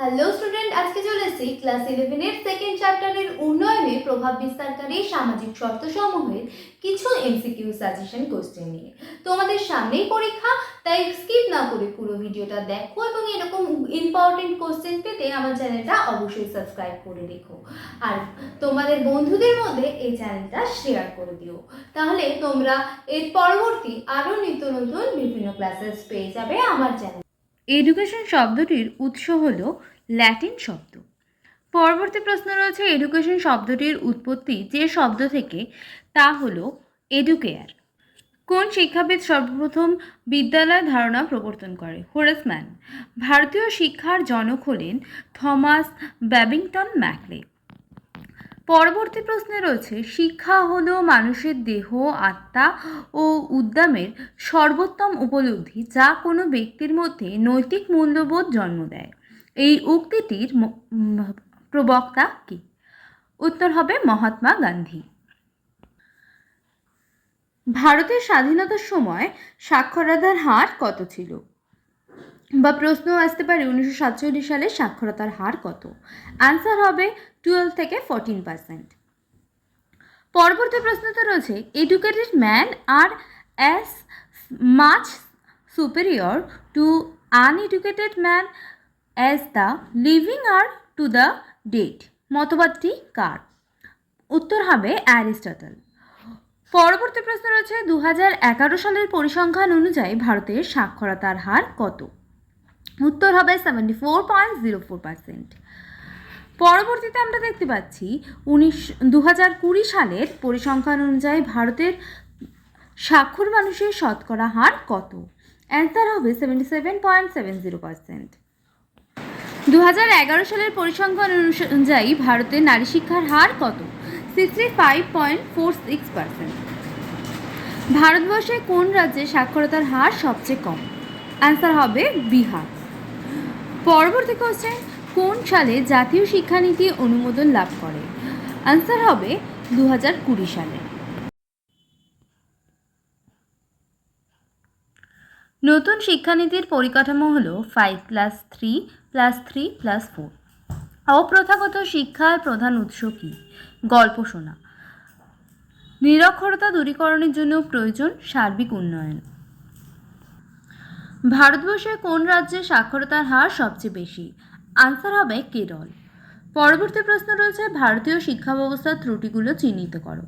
Hello student আজকে চলে এসেছি ক্লাস ইলেভেনের সেকেন্ড চ্যাপ্টারের উন্নয়নে প্রভাব বিস্তারকারী সামাজিক শর্ত সমূহের কিছু এমসিকিউ সাজেশন কোশ্চেন নিয়ে। তোমাদের সামনেই পরীক্ষা, তাই স্কিপ না করে পুরো ভিডিওটা দেখো এবং এরকম ইম্পর্টেন্ট কোশ্চেন পেতে আমার চ্যানেলটা অবশ্যই সাবস্ক্রাইব করে রেখো। আর তোমাদের বন্ধুদের মধ্যে এই চ্যানেলটা শেয়ার করে দিও। তাহলে তোমরা এর পরবর্তী আরও নিত্য নতুন বিভিন্ন ক্লাসেস পেয়ে যাবে আমার চ্যানেল এডুকেশন শব্দটির উৎস হল ল্যাটিন শব্দ। পরবর্তী প্রশ্ন রয়েছে এডুকেশন শব্দটির উৎপত্তি যে শব্দ থেকে, তা হল এডুকেয়ার কোন শিক্ষাবিদ সর্বপ্রথম বিদ্যালয় ধারণা প্রবর্তন করে? হোরেসম্যান ভারতীয় শিক্ষার জনক হলেন থমাস ব্যাবিংটন ম্যাকলে পরবর্তী প্রশ্নে রয়েছে, শিক্ষা হলো মানুষের দেহ, আত্মা ও উদ্যমের সর্বোত্তম উপলব্ধি যা কোনো ব্যক্তির মধ্যে নৈতিক মূল্যবোধ জন্ম দেয়। এই উক্তিটির প্রবক্তা কি? উত্তর হবে মহাত্মা গান্ধী। ভারতের স্বাধীনতার সময় সাক্ষরতার হার কত ছিল? বা প্রশ্ন আসতে পারে উনিশশো সাতচল্লিশ সালে সাক্ষরতার হার কত? আনসার হবে টুয়েলভ থেকে ফোরটিন পার্সেন্ট পরবর্তী প্রশ্নতে রয়েছে educated man are as much superior to uneducated man as the living are to the dead মতবাদটি কার? উত্তর হবে অ্যারিস্টটল। পরবর্তী প্রশ্ন রয়েছে দু সালের পরিসংখ্যান অনুযায়ী ভারতের সাক্ষরতার হার কত? উত্তর হবে seventy four point zero four percent পরবর্তীতে আমরা দেখতে পাচ্ছি উনিশ দু হাজার কুড়ি সালের পরিসংখ্যান অনুযায়ী ভারতের স্বাক্ষর মানুষের শতকরা হার কত? অ্যান্সার হবে seventy seven point seven zero percent দু হাজার এগারো সালের পরিসংখ্যান অনুযায়ী ভারতের নারী শিক্ষার হার কত? Sixty five point four six percent ভারতবর্ষে কোন রাজ্যে সাক্ষরতার হার সবচেয়ে কম? অ্যান্সার হবে বিহার। পরবর্তী কোশ্চেন কোন সালে জাতীয় শিক্ষানীতি অনুমোদন লাভ করে? আনসার হবে দু হাজার কুড়ি সালে। নতুন শিক্ষানীতির পরিকাঠামো হল five plus three plus three plus four অপ্রথাগত শিক্ষার প্রধান উৎস কী? গল্প শোনা। নিরক্ষরতা দূরীকরণের জন্য প্রয়োজন সার্বিক উন্নয়ন। ভারতবর্ষের কোন রাজ্যে সাক্ষরতার হার সবচেয়ে বেশি? আনসার হবে কেরল। পরবর্তী প্রশ্ন রয়েছে, ভারতীয় শিক্ষা ব্যবস্থার ত্রুটিগুলো চিহ্নিত করো।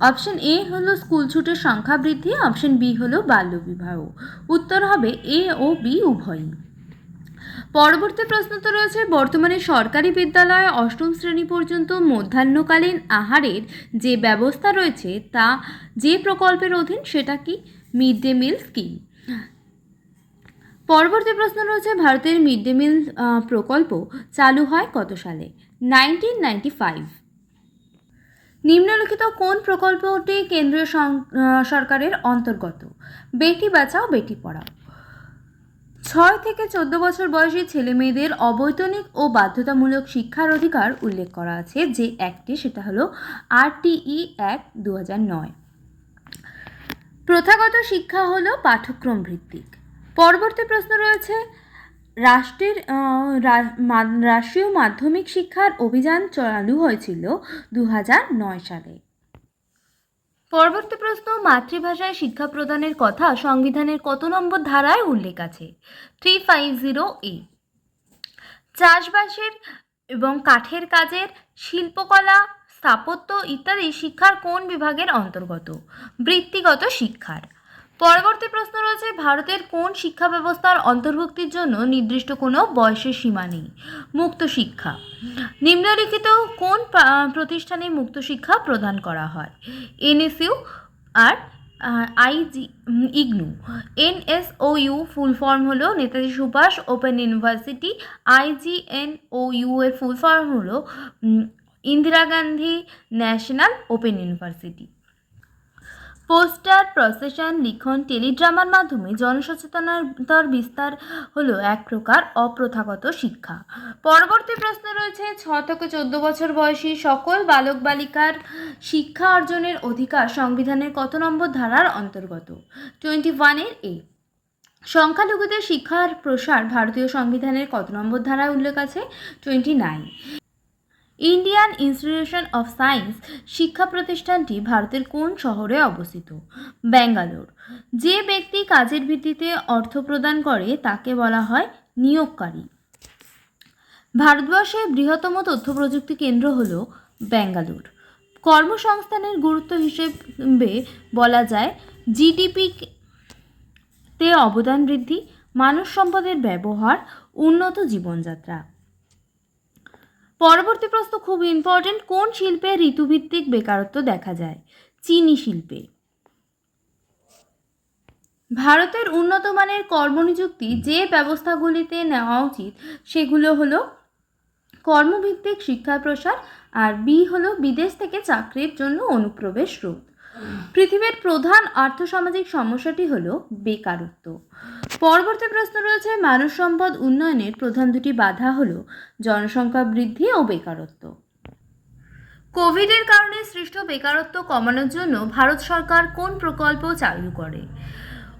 অপশন এ হলো স্কুল ছুটের সংখ্যা বৃদ্ধি, অপশন বি হলো বাল্যবিবাহ উত্তর হবে এ ও বি উভয়ই। পরবর্তী প্রশ্ন তো রয়েছে, বর্তমানে সরকারি বিদ্যালয়ে অষ্টম শ্রেণি পর্যন্ত মধ্যাহ্নকালীন আহারের যে ব্যবস্থা রয়েছে তা যে প্রকল্পের অধীন সেটা কি? Mid day meal scheme. পরবর্তী প্রশ্ন রয়েছে, ভারতের মিড ডে মিল প্রকল্প চালু হয় কত সালে? Nineteen ninety five. নিম্নলিখিত কোন প্রকল্পটি কেন্দ্রীয় সরকারের অন্তর্গত? বেটি বাঁচাও, বেটি পড়াও। ছয় থেকে চোদ্দ বছর বয়সী ছেলে মেয়েদের অবৈতনিক ও বাধ্যতামূলক শিক্ষার অধিকার উল্লেখ করা আছে, যে একটি, সেটা হলো আরটিই এক দু প্রথাগত শিক্ষা হলো পাঠ্যক্রম ভিত্তিক। পরবর্তী প্রশ্ন রয়েছে, রাষ্ট্রের রাষ্ট্রীয় মাধ্যমিক শিক্ষার অভিযান চালু হয়েছিল দু সালে। পরবর্তী প্রশ্ন, মাতৃভাষায় শিক্ষা প্রদানের কথা সংবিধানের কত নম্বর ধারায় উল্লেখ আছে? থ্রি ফাইভ জিরো এ চাষবাসের এবং কাঠের কাজের, শিল্পকলা, স্থাপত্য ইত্যাদি শিক্ষার কোন বিভাগের অন্তর্গত? বৃত্তিগত শিক্ষার। পরবর্তী প্রশ্ন রয়েছে, ভারতের কোন শিক্ষা ব্যবস্থার অন্তর্ভুক্তির জন্য নির্দিষ্ট কোনো বয়সের সীমা নেই? মুক্ত শিক্ষা। নিম্নলিখিত কোন প্রতিষ্ঠানে মুক্ত শিক্ষা প্রদান করা হয়? এনএসইউ আর IG IGNOU. NSOU full form হলো Netaji Subhas open university. IGNOU এর ফুল ফর্ম হলো Indira Gandhi national open university. Poster procession লিখন টেলিড্রামার মাধ্যমে জনসচেতনতার বিস্তার হলো এক প্রকার অপ্রথাগত শিক্ষা। পরবর্তী প্রশ্ন রয়েছে, ছ থেকে চোদ্দ বছর বয়সী সকল বালক বালিকার শিক্ষা অর্জনের অধিকার সংবিধানের কত নম্বর ধারার অন্তর্গত? টোয়েন্টি ওয়ানের এ। সংখ্যালঘুদের শিক্ষার প্রসার ভারতীয় সংবিধানের কত নম্বর ধারায় উল্লেখ আছে? Twenty nine Indian institution of science শিক্ষা প্রতিষ্ঠানটি ভারতের কোন শহরে অবস্থিত? ব্যাঙ্গালোর। যে ব্যক্তি কাজের ভিত্তিতে অর্থ প্রদান করে তাকে বলা হয় নিয়োগকারী। ভারতবর্ষের বৃহত্তম তথ্য প্রযুক্তি কেন্দ্র হল ব্যাঙ্গালোর। কর্মসংস্থানের গুরুত্ব হিসেবে বলা যায় জিডিপি তে অবদান বৃদ্ধি, মানব সম্পদের ব্যবহার, উন্নত জীবনযাত্রা। পরবর্তী প্রশ্ন খুব ইম্পর্টেন্ট কোন শিল্পে ঋতুভিত্তিক বেকারত্ব দেখা যায়? চিনি শিল্পে। ভারতের উন্নত মানের কর্মনিযুক্তি যে ব্যবস্থাগুলিতে নেওয়া উচিত, সেগুলো হলো কর্মভিত্তিক শিক্ষা প্রসার আর বি হলো বিদেশ থেকে চাকরির জন্য অনুপ্রবেশ রোধ। পৃথিবীর প্রধান আর্থসামাজিক সমস্যাটি হলো বেকারত্ব। পরবর্তী প্রশ্ন রয়েছে মানব সম্পদ উন্নয়নের প্রধান দুটি বাধা হলো জনসংখ্যা বৃদ্ধি ও বেকারত্ব। কোভিডের কারণে সৃষ্ট বেকারত্ব কমানোর জন্য ভারত সরকার কোন প্রকল্প চালু করে?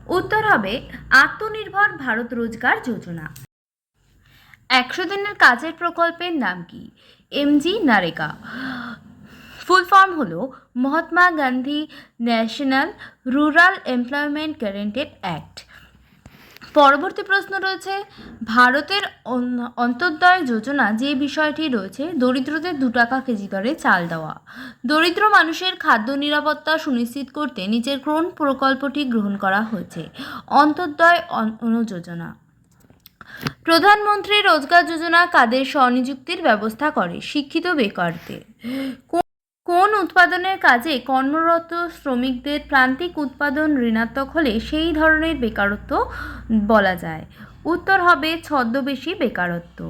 উত্তর হবে, আত্মনির্ভর ভারত রোজগার যোজনা। একশো দিনের কাজের প্রকল্পের নাম কি? এমজি নারেগা। ফুল ফর্ম হলো Mahatma Gandhi national rural employment guaranteed act পরবর্তী প্রশ্ন রয়েছে, ভারতের অন- অন্তর্দয় যোজনা যে বিষয়টি রয়েছে, দরিদ্রদের দু টাকা কেজি দরে চাল দেওয়া। দরিদ্র মানুষের খাদ্য নিরাপত্তা সুনিশ্চিত করতে নিচের কোন প্রকল্পটি গ্রহণ করা হয়েছে? অন্তর্দয় অন- যোজনা প্রধানমন্ত্রী রোজগার যোজনা কাদের স্বনিযুক্তির ব্যবস্থা করে? শিক্ষিত বেকারদের। কোন উৎপাদনের কাজে কর্মরত শ্রমিকদের প্রান্তিক উৎপাদন ঋণাত্মক হলে সেই ধরনের বেকারত্ব বলা যায়। উত্তর হবে ছদ্মবেশী বেকারত্ব।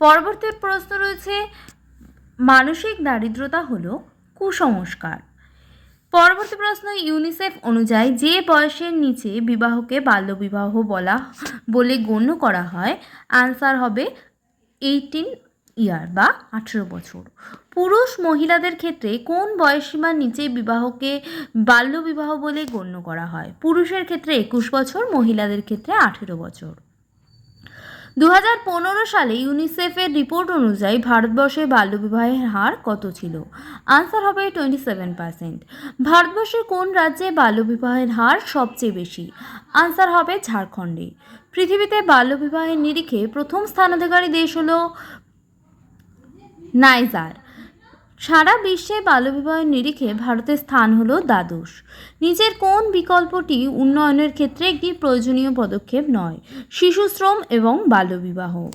পরবর্তী প্রশ্ন রয়েছে, মানসিক দারিদ্রতা হলো কুসংস্কার। পরবর্তী প্রশ্ন ইউনিসেফ অনুযায়ী যে বয়সের নিচে বিবাহকে বাল্যবিবাহ বলা, বলে গণ্য করা হয় আনসার হবে এইটিন ইয়ার বা আঠেরো বছর। পুরুষ মহিলাদের ক্ষেত্রে কোন বয়সীমার নিচে বিবাহকে বাল্যবিবাহ বলে গণ্য করা হয়? পুরুষের ক্ষেত্রে একুশ বছর, মহিলাদের ক্ষেত্রে আঠেরো বছর। দু হাজার পনেরো সালে ইউনিসেফের রিপোর্ট অনুযায়ী ভারতবর্ষে বাল্যবিবাহের হার কত ছিল? আনসার হবে টোয়েন্টি সেভেন পার্সেন্ট। ভারতবর্ষের কোন রাজ্যে বাল্যবিবাহের হার সবচেয়ে বেশি? আনসার হবে ঝাড়খণ্ডে। পৃথিবীতে বাল্যবিবাহের নিরিখে প্রথম স্থানাধিকারী দেশ হলো নাইজার। সারা বিশ্বে বাল্যবিবাহের নিরিখে ভারতের স্থান হল দ্বাদশ। নিজের কোন বিকল্পটি উন্নয়নের ক্ষেত্রে একটি প্রয়োজনীয় পদক্ষেপ নয়? শিশুশ্রম এবং বাল্যবিবাহ।